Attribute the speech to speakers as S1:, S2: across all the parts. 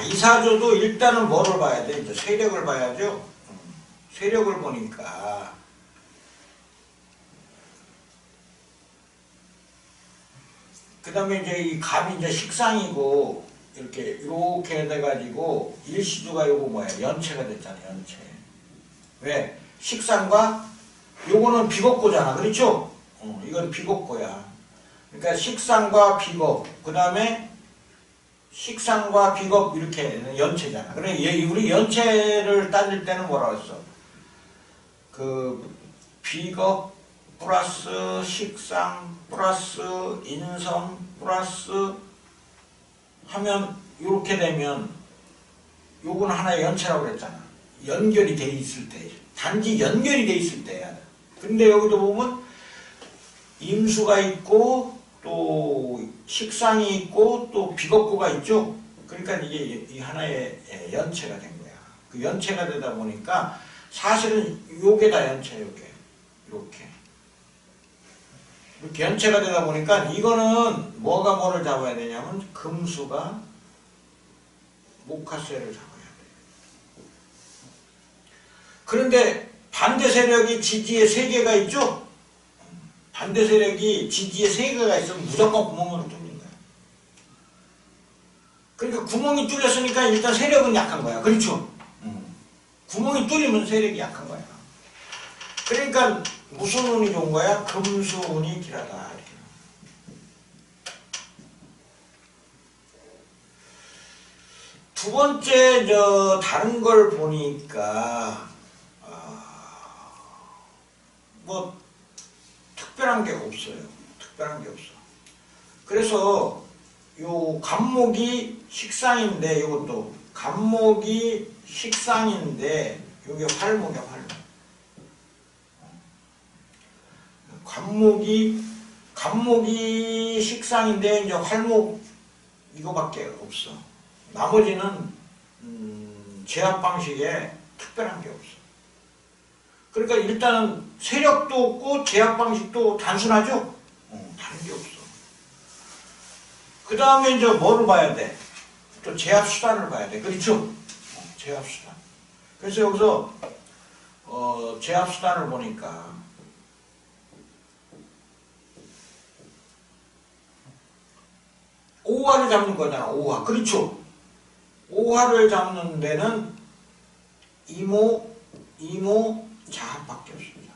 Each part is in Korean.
S1: 자, 이사조도 일단은 뭐를 봐야 돼? 이제 세력을 봐야죠. 음, 세력을 보니까. 그 다음에 이제 이 갑이 이제 식상이고 이렇게 이렇게 돼가지고 일시주가 요거 뭐야 연체가 됐잖아 연체. 왜? 식상과 요거는 비겁고잖아 그렇죠? 어, 이건 비겁고야. 그러니까 식상과 비겁 그 다음에 식상과 비겁 이렇게 연체잖아 그래 얘- 우리 연체를 따질 때는 뭐라 그랬어 그 비겁 플러스 식상 플러스 인성 플러스 하면 이렇게 되면 요건 하나의 연체라고 그랬잖아. 연결이 돼 있을 때. 단지 연결이 돼 있을 때야. 근데 여기도 보면 임수가 있고 또 식상이 있고 또 비겁구가 있죠. 그러니까 이게 이 하나의 예, 연체가 된 거야. 그 연체가 되다 보니까 사실은 요게 다 연체야, 요게. 이렇게. 이렇게 연체가 되다 보니까 이거는 뭐가 뭐를 잡아야 되냐면 금수가 목화쇠를 잡아야 돼. 그런데 반대 세력이 지지에 세 개가 있죠? 반대 세력이 지지에 세 개가 있으면 무조건 구멍으로 뚫린 거야. 그러니까 구멍이 뚫렸으니까 일단 세력은 약한 거야. 그렇죠? 음. 구멍이 뚫리면 세력이 약한 거야. 그러니까 무슨 운이 좋은 거야? 금수 운이 길하다. 두 번째 저 다른 걸 보니까 아, 뭐 특별한 게 없어요. 특별한 게 없어. 그래서 요 간목이 식상인데 이것도 간목이 식상인데 요게 활목이야 활목. 관목이 간목이 식상인데 이제 활목 이거밖에 없어. 나머지는 음, 제압 방식에 특별한 게 없어. 그러니까 일단은 세력도 없고 제압 방식도 단순하죠. 어, 다른 게 없어. 그 다음에 이제 뭐를 봐야 돼? 또 제압 수단을 봐야 돼. 그렇죠? 어, 제압 수단. 그래서 여기서 어, 제압 수단을 보니까 오화를 잡는 거잖아, 오화. 그렇죠? 오화를 잡는 데는 이모, 이모, 자합밖에 없습니다.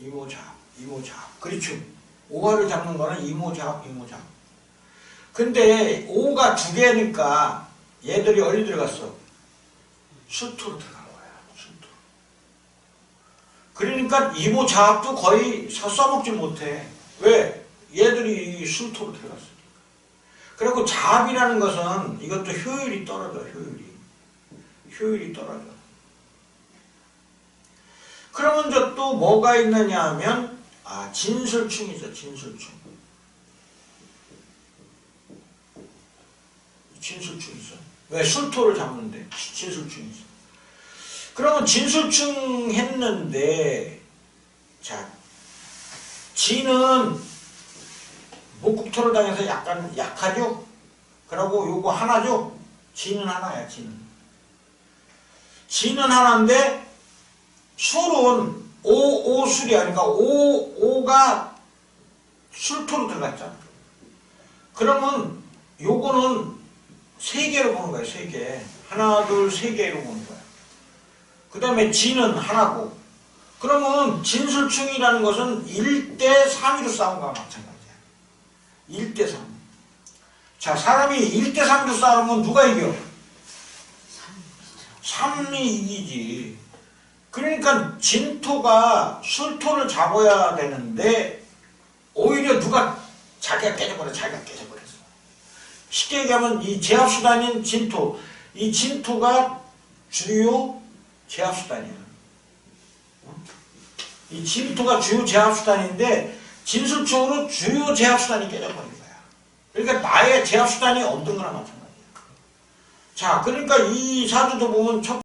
S1: 이모, 자합, 이모, 자합. 그렇죠? 오화를 잡는 거는 이모, 자합, 이모, 자합. 근데 오가 두 개니까 얘들이 어디 들어갔어? 수토로 들어간 거야, 수토. 그러니까 이모, 자합도 거의 서- 써먹지 못해. 왜? 얘들이 술토로 들어갔으니까. 그리고 자압이라는 것은 이것도 효율이 떨어져, 효율이. 효율이 떨어져. 그러면 저 또 뭐가 있느냐 하면, 아, 진술충이죠, 진술충. 진술충 있어. 왜? 술토를 잡는데, 진술충 있어. 그러면 진술충 했는데, 자, 진은 목국토를 당해서 약간 약하죠? 그러고 요거 하나죠? 지는 하나야, 지는. 지는 하나인데, 술은 오, 오술이 아니까 오, 오가 술토로 들어갔잖아. 그러면 요거는 세 개로 보는 거야, 세 개. 하나, 둘, 세 개로 보는 거야. 그 다음에 지는 하나고. 그러면 진술충이라는 것은 1대 3위로 싸운 거와 마찬가지야. 1대 3. 자, 사람이 1대 3으로 싸우면 누가 이겨? 3이 이기지. 그러니까 진토가 술토를 잡아야 되는데 오히려 누가 자기가 깨져버려, 자기가 깨져버렸어. 쉽게 얘기하면 이 제압수단인 진토, 이 진토가 주요 제압수단이야. 이 진토가 주요 제압수단인데 진술적으로 주요 제압수단이 깨져버린 거야. 그러니까 나의 제압수단이 없던 거나 마찬가지야. 자, 그러니까 이 사주도 보면 첫